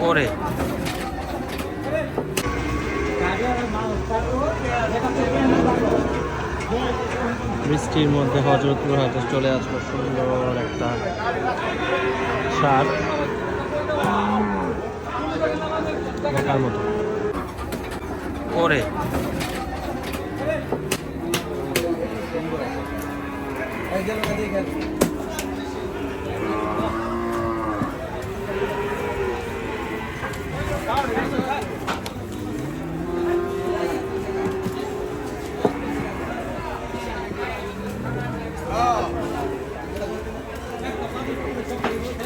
ওরে বৃষ্টির মধ্যে হজরতপুর হাটে চলে আসলো সুন্দর একটা শার্ট দেখার মতো। ওরে এই